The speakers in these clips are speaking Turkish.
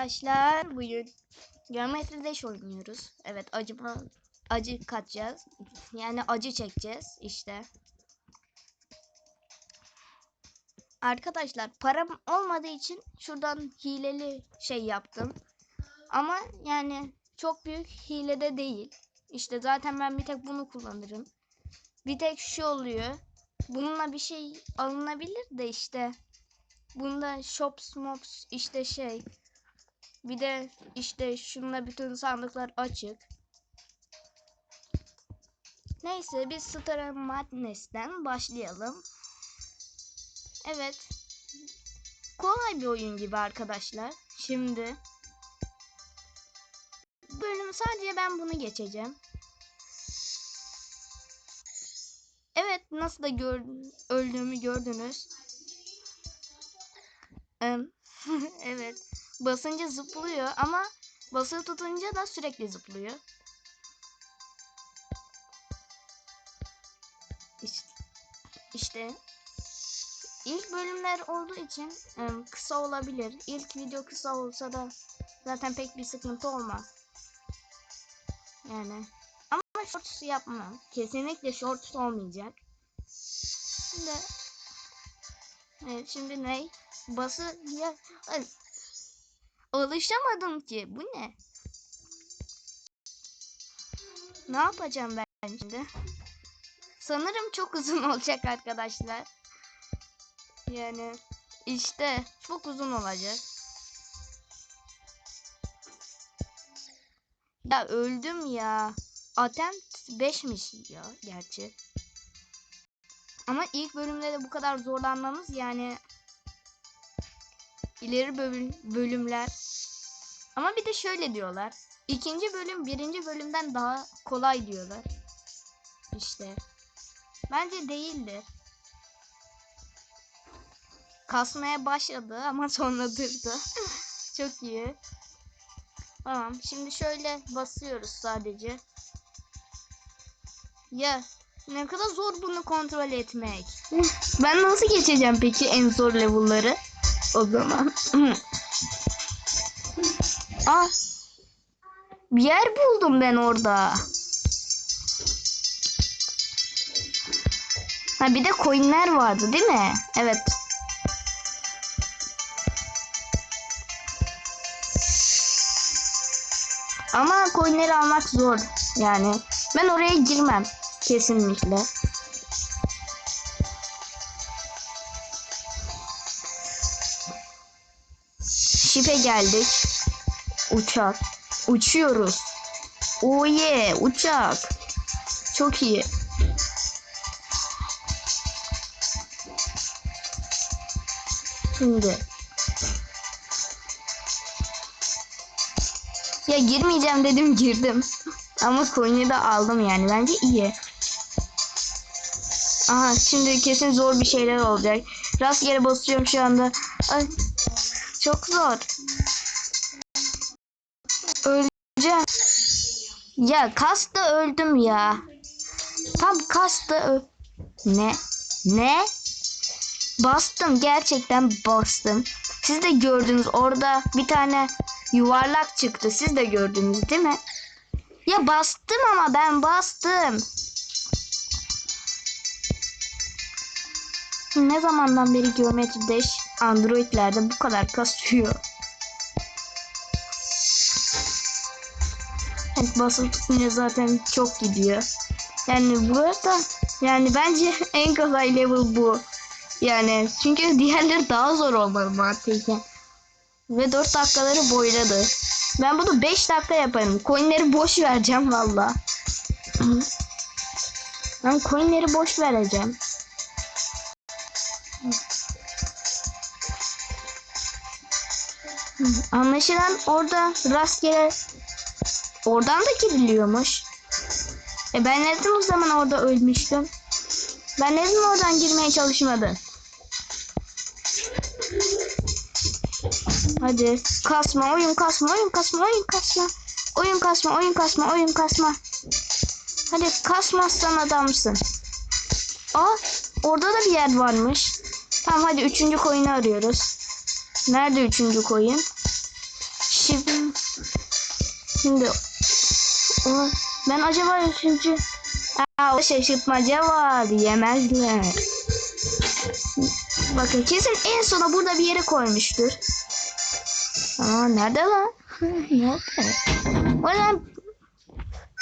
arkadaşlar bugün geometri deş oynuyoruz. Evet acıma acı katacağız. Yani acı çekeceğiz işte. Arkadaşlar param olmadığı için şuradan hileli şey yaptım. Ama yani çok büyük hile de değil. İşte zaten ben bir tek bunu kullanırım. Bir tek şu oluyor. Bununla bir şey alınabilir de işte. Bunda shops mops işte şey. Bir de işte şunla bütün sandıklar açık. Neyse biz Star Madness'ten başlayalım. Evet. Kolay bir oyun gibi arkadaşlar. Şimdi bölüm sadece ben bunu geçeceğim. Evet nasıl da gör öldüğümü gördünüz. Evet. Basınca zıplıyor ama basılı tutunca da sürekli zıplıyor. İşte, işte ilk bölümler olduğu için em, kısa olabilir. İlk video kısa olsa da zaten pek bir sıkıntı olmaz. Yani ama shorts yapmam. Kesinlikle shorts olmayacak. Şimdi Evet şimdi ne? Bası ya alışamadım ki. Bu ne? Ne yapacağım ben şimdi? Sanırım çok uzun olacak arkadaşlar. Yani işte çok uzun olacak. Ya öldüm ya. Attempt 5'miş ya gerçi. Ama ilk bölümde de bu kadar zorlanmamız yani ileri bölüm, bölümler. Ama bir de şöyle diyorlar. İkinci bölüm birinci bölümden daha kolay diyorlar. İşte. Bence değildir. Kasmaya başladı ama sonra durdu. Çok iyi. Tamam. Şimdi şöyle basıyoruz sadece. Ya ne kadar zor bunu kontrol etmek. ben nasıl geçeceğim peki en zor level'ları? O zaman. ah. Bir yer buldum ben orada. Ha bir de coinler vardı değil mi? Evet. Ama coinleri almak zor. Yani ben oraya girmem. Kesinlikle. Şipe geldik. Uçak. Uçuyoruz. Oh yeah, uçak. Çok iyi. Şimdi. Ya girmeyeceğim dedim girdim. Ama de aldım yani. Bence iyi. Aha şimdi kesin zor bir şeyler olacak. Rastgele basıyorum şu anda. Ay, çok zor. Öleceğim. Ya kasta öldüm ya. Tam kasta ö... Ne? Ne? Bastım gerçekten bastım. Siz de gördünüz orada bir tane yuvarlak çıktı. Siz de gördünüz değil mi? Ya bastım ama ben bastım. Ne zamandan beri geometri dash Android'lerde bu kadar kasıyor. Evet, basılı tutunca zaten çok gidiyor. Yani burada yani bence en kolay level bu. Yani çünkü diğerleri daha zor olmalı mantıken. Ve 4 dakikaları boyladı. Ben bunu 5 dakika yaparım. Coinleri boş vereceğim valla. Ben coinleri boş vereceğim. Anlaşılan orada rastgele oradan da giriliyormuş. E ben neden o zaman orada ölmüştüm? Ben neden oradan girmeye çalışmadım? Hadi kasma oyun kasma oyun kasma oyun kasma. Oyun kasma oyun kasma oyun kasma. Hadi kasmazsan adamsın. Aa orada da bir yer varmış. Tamam hadi üçüncü coin'i arıyoruz. Nerede üçüncü coin? Şimdi o, ben acaba üçüncü Aa, o şaşırtmaca var yemezler. Bakın kesin en sona burada bir yere koymuştur. Aa nerede lan? nerede? O yüzden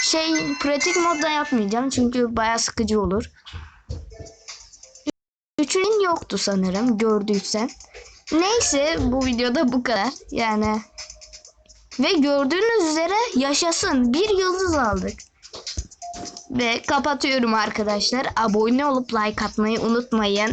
şey pratik modda yapmayacağım çünkü baya sıkıcı olur. Üçünün yoktu sanırım gördüysen. Neyse bu videoda bu kadar. Yani ve gördüğünüz üzere yaşasın bir yıldız aldık. Ve kapatıyorum arkadaşlar. Abone olup like atmayı unutmayın.